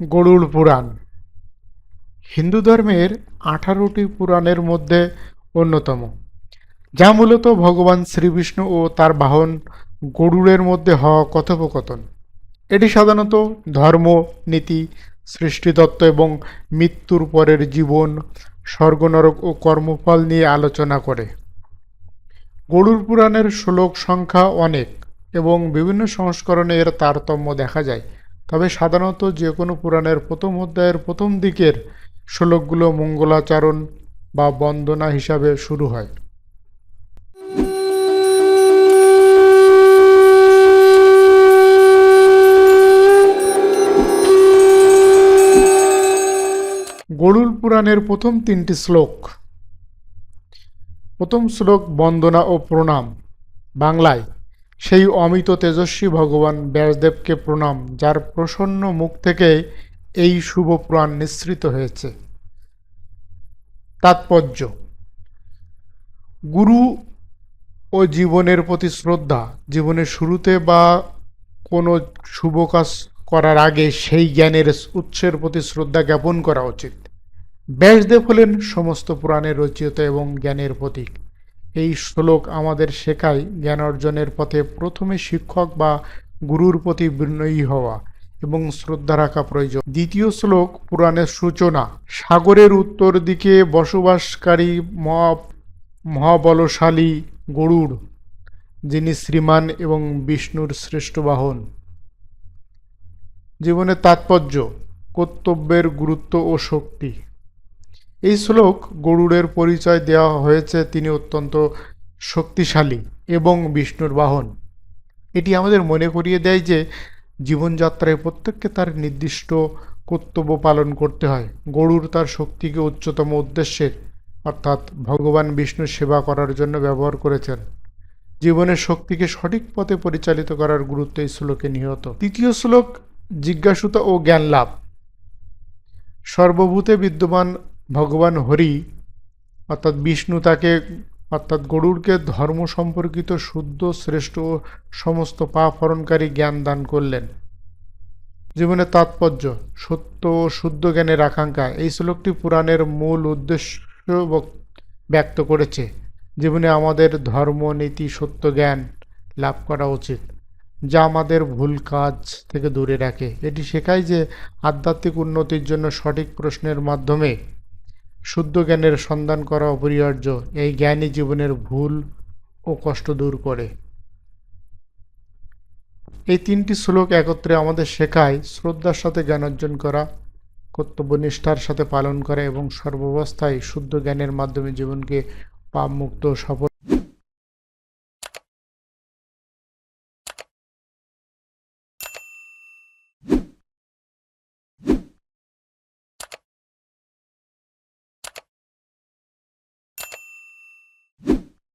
গরুড় পুরাণ। হিন্দু ধর্মের আঠারোটি পুরাণের মধ্যে অন্যতম, যা মূলত ভগবান শ্রীবিষ্ণু ও তার বাহন গরুড়ের মধ্যে হওয়া কথোপকথন। এটি সাধারণত ধর্ম, নীতি, সৃষ্টিতত্ত্ব এবং মৃত্যুর পরের জীবন, স্বর্গনরক ও কর্মফল নিয়ে আলোচনা করে। গরুড় পুরাণের শ্লোক সংখ্যা অনেক এবং বিভিন্ন সংস্করণে এর তারতম্য দেখা যায়। তবে সাধারণত যে কোনো পুরাণের প্রথম অধ্যায়ের প্রথম দিকের শ্লোকগুলো মঙ্গলাচরণ বা বন্দনা হিসাবে শুরু হয়। গরুল পুরাণের প্রথম তিনটি শ্লোক। প্রথম শ্লোক বন্দনা ও প্রণাম, বাংলায়। সেই অমিত তেজস্বী ভগবান ব্যাসদেবকে প্রণাম, যার প্রসন্ন মুখ থেকে এই শুভ পুরাণ নিঃসৃত হয়েছে। তাৎপর্য, গুরু ও জীবনের প্রতি শ্রদ্ধা, জীবনের শুরুতে বা কোনো শুভ কাজ করার আগে সেই জ্ঞানের উৎসের প্রতি শ্রদ্ধা জ্ঞাপন করা উচিত। ব্যাসদেব হলেন সমস্ত পুরাণের রচিত এবং জ্ঞানের প্রতীক। এই শ্লোক আমাদের শেখায় জ্ঞান অর্জনের পথে প্রথমে শিক্ষক বা গুরুর প্রতি বিনয়ী হওয়া এবং শ্রদ্ধা রাখা প্রয়োজন। দ্বিতীয় শ্লোক পুরাণের সূচনা। সাগরের উত্তর দিকে বসবাসকারী মহা মহাবলশালী গরুড়, যিনি শ্রীমান এবং বিষ্ণুর শ্রেষ্ঠ বাহন। জীবনের তাৎপর্য, কর্তব্যের গুরুত্ব ও শক্তি। এই শ্লোক গরুড়ের পরিচয় দেওয়া হয়েছে, তিনি অত্যন্ত শক্তিশালী এবং বিষ্ণুর বাহন। এটি আমাদের মনে করিয়ে দেয় যে, জীবনযাত্রায় প্রত্যেককে তার নির্দিষ্ট কর্তব্য পালন করতে হয়। গরুর তার শক্তিকে উচ্চতম উদ্দেশ্যে, অর্থাৎ ভগবান বিষ্ণুর সেবা করার জন্য ব্যবহার করেছেন। জীবনের শক্তিকে সঠিক পথে পরিচালিত করার গুরুত্ব এই শ্লোকে নিহত। তৃতীয় শ্লোক, জিজ্ঞাসুতা ও জ্ঞান লাভ সর্বভূতে বিদ্যমান ভগবান হরি, অর্থাৎ বিষ্ণু তাকে, অর্থাৎ গরুড়কে ধর্ম সম্পর্কিত শুদ্ধ, শ্রেষ্ঠ ও সমস্ত পাপ হরণকারী জ্ঞান দান করলেন। জীবনের তাৎপর্য, সত্য ও শুদ্ধ জ্ঞানের আকাঙ্ক্ষা, এই শ্লোকটি পুরাণের মূল উদ্দেশ্য ব্যক্ত করেছে। জীবনে আমাদের ধর্ম, নীতি, সত্য জ্ঞান লাভ করা উচিত, যা আমাদের ভুল কাজ থেকে দূরে রাখে। এটি শেখায় যে আধ্যাত্মিক উন্নতির জন্য সঠিক প্রশ্নের মাধ্যমে শুদ্ধ জ্ঞানের সন্ধান করা অপরিহার্য। এই জ্ঞানী জীবনের ভুল ও কষ্ট দূর করে। এই তিনটি শ্লোক একত্রে আমাদের শেখায় শ্রদ্ধার সাথে জ্ঞান অর্জন করা কর্তব্যনিষ্ঠার সাথে পালন করা এবং সর্বাবস্থায় শুদ্ধ জ্ঞানের মাধ্যমে জীবনকে পাপমুক্ত সফল